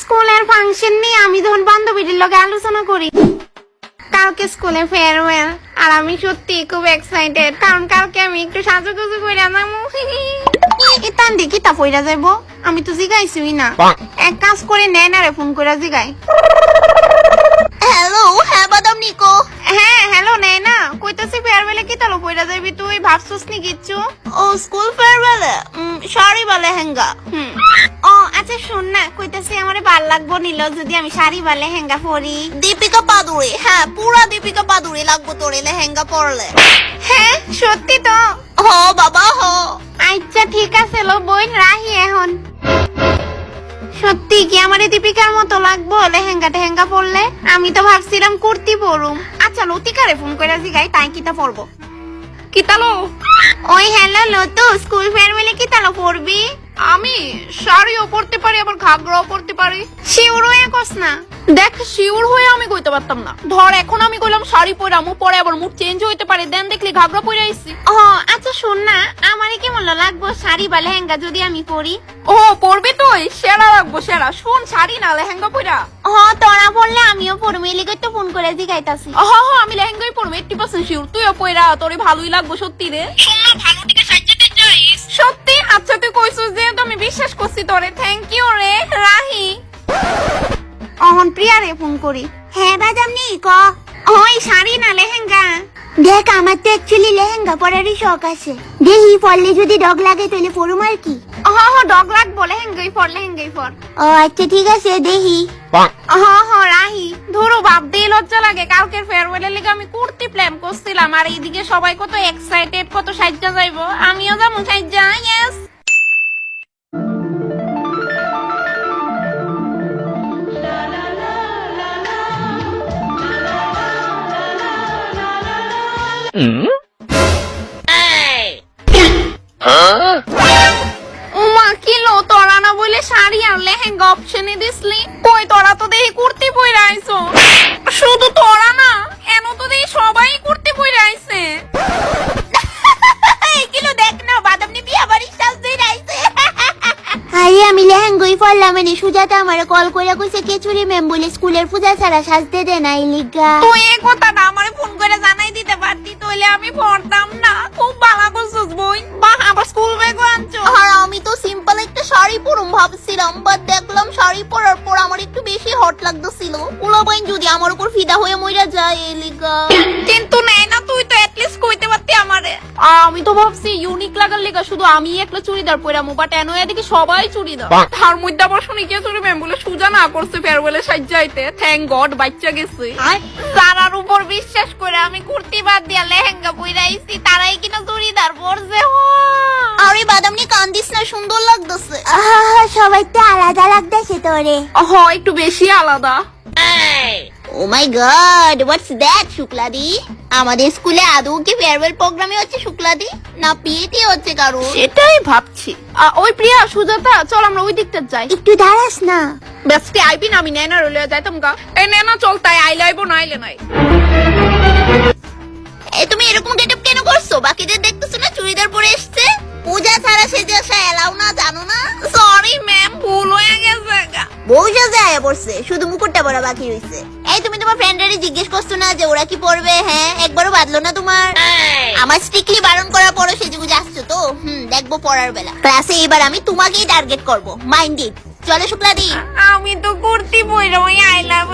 স্কুলের ফাংশন নিয়ে আমি তখন বান্ধবীদের লগে আলোচনা করি। কালকে স্কুলে ফেয়ারওয়েল আর আমি সত্যি খুব এক্সাইটেড কারণ কালকে আমি একটু সাজুগুজু করে নামো। ইতান দেখি তা পইরা যাব আমি তো জিগাইছি না। এক কাজ করে নেয় না রে ফোন করে জিগাই হ্যালো হ্যাঁ বাদাম নিকো হ্যাঁ হ্যালো নেয় না কইতাছি যাবি তুই? ভাবছস নি কিচ্ছু? ও স্কুল ফেয়ারওয়েলে সরি বা লেহেঙ্গা হুম। ও আচ্ছা শোন না কইতাছি আমারে ভালো লাগবো নিল যদি আমি শাড়ি বা লেহেঙ্গা পরি। দীপিকা পাদুরি হ্যাঁ পুরা দীপিকা পাদুরি লাগবো তোরে লেহেঙ্গা পরলে। হ্যাঁ সত্যি তো। হ বাবা হ। আচ্ছা ঠিক আছে লো বোন রাহি এখন। সত্যি কি আমার দীপিকার মতো লাগবো লেহেঙ্গা টেহেঙ্গা পরলে? আমি তো ভাবছিলাম কুর্তি পরুম। আচ্ছা লতিকারে ফোন করে জিগাই তাই কিতা পরবো? কিতালো ওই হ্যালো লতু স্কুল পরবি আমি শাড়িও পরতে পারি আবার ঘাগরাও পরতে পারি। শিউর হয়ে কস না। দেখ শিওর হয়ে আমি কইতে পারতাম না। ধর এখন আমি কইলাম শাড়ি পরামু পরে আবার মুড চেঞ্জ হইতে পারে। দেন দেখলি ঘাগরা পরে আইছি। ও আচ্ছা শোন না আমারে কেমন লাগবো শাড়ি বা লেহেঙ্গা যদি আমি পরি? ও পরবি তুই। সেরা লাগবো সেরা। শোন শাড়ি না লেহেঙ্গা পরা হ তোরা পরলে আমিও পরবো। এলিগে তো ফোন করে জিগাইতাছি। হ হ আমি লেহেঙ্গাই পরবো এইট্টি পার্সেন্ট শিওর তুইও পয়রা তোরে ভালোই লাগবো সত্যি রে। আমি বিশ্বাস করছি তোরে। থ্যাংক ইউ রে রাহি। অহন প্রিয়ারে ফোন করি। হ্যাঁ বাদাম নেই ক? ওই শাড়ি না লেহেঙ্গা? দেখ আমার তো অ্যাকচুয়ালি লেহেঙ্গা পরারই শখ আছে। দেখি পরলে যদি ডগ লাগে তাহলে পরুম আর কি? হ হ ডগ লাগবো লেহেঙ্গাই পর লেহেঙ্গাই পর। ও আচ্ছা ঠিক আছে দেখি হ হ রাহি। ধরো বাপ দিয়ে লজ্জা লাগে। কালকের ফেয়ারওয়েলের লেগে আমি কুর্তি প্ল্যান করছিলাম। আর এইদিকে সবাই কত এক্সাইটেড কত সাজ্জা যাইবো। আমিও যাব সাজ্জা ইয়েস উমা? কিলো তোরা না বলে শাড়ি আর লেহেঙ্গা অপশনে দিসলি? কই তোরা তো দেখি কুর্তি পরে আইছো। শুধু তোরা না এন তো দেখি সবাই কুর্তি পরে আইছে। কিলো দেখ না বাদাম আরে আমি লেহেঙ্গাই পরলাম মানে সুজাতা আমার কল করে কইছে কেচুরি ম্যাম বলে স্কুলের পূজা ছাড়া সাজতে দে নাই লিগা। তুই এই কথাটা আমারে ফোন তাহলে আমি পড়তাম না। খুব ভালো করছিস বই বাহ আবার স্কুল ব্যাগও আনছো। আর আমি তো সিম্পল একটা শাড়ি পরুম ভাবছিলাম বাট দেখলাম শাড়ি পরার পর আমার একটু বেশি হট লাগতেছিল। পোলাবাইন যদি আমার উপর ফিদা হয়ে মইরা যায় এই লিগা। কিন্তু নেই না তুই তো অ্যাটলিস্ট কইতে পারতি আমারে। আমি তো ভাবছি ইউনিক লাগার লেগা শুধু আমি একটা চুড়িদার পরামু বাট এনো এদিকে সবাই চুড়িদার। তার মধ্যে আবার শুনি কে চুরি ম্যাম বলে সুজা না করছে ফেয়ারওয়েলে সাজ্জাইতে। থ্যাংক গড বাচ্চা গেছে। উপর বিশ্বাস করে আমি কুর্তি বাদ দিয়া লেহেঙ্গা পইরা আইছি তারাই কিনা চুড়িদার পরছে আরে বাদাম নি কান্দিস না সুন্দর লাগতেছে। সবাই তো আলাদা লাগতেছে তোরে। হ একটু বেশি আলাদা। Oh my god what's that শুক্লাদি? আমাদের স্কুলে আদৌ কি ফেয়ারওয়েল প্রোগ্রামে হচ্ছে শুক্লাদি? না পিএটি হচ্ছে কারও। সেটাই ভাবছি। আ, ওই প্রিয়া সুজাতা চল আমরা ওই দিকটা যাই। একটু দাঁড়াস না। ব্যস্তি আইবি না আমি নেনা রইলে যাইতাম গা এই নেনা চল তাই আইলে আইবো না আইলে নাই। এ তুমি এরকম গেটআপ কেন করছ? বাকিদের দেখতেছো না চুড়িদার পরে এসছে? পূজা ছাড়া সেজে আসা এলাও না জানো না? বউ সাজে আয়া পড়ছে শুধু মুকুটটা পরা বাকি হয়েছে এই তুমি তোমার ফ্রেন্ডেরই জিজ্ঞেস করছ না যে ওরা কি পড়বে? হ্যাঁ একবারও বাদলো না তোমার। আমার স্ট্রিক্টলি বারণ করার পরও সেজে আসছো তো? হুম দেখব পড়ার বেলা। ক্লাসে এবার আমি তোমাকেই টার্গেট করব। মাইন্ড ইট চলো শুক্লাদি। আমি তো কুর্তি পরে ওই আই লাভ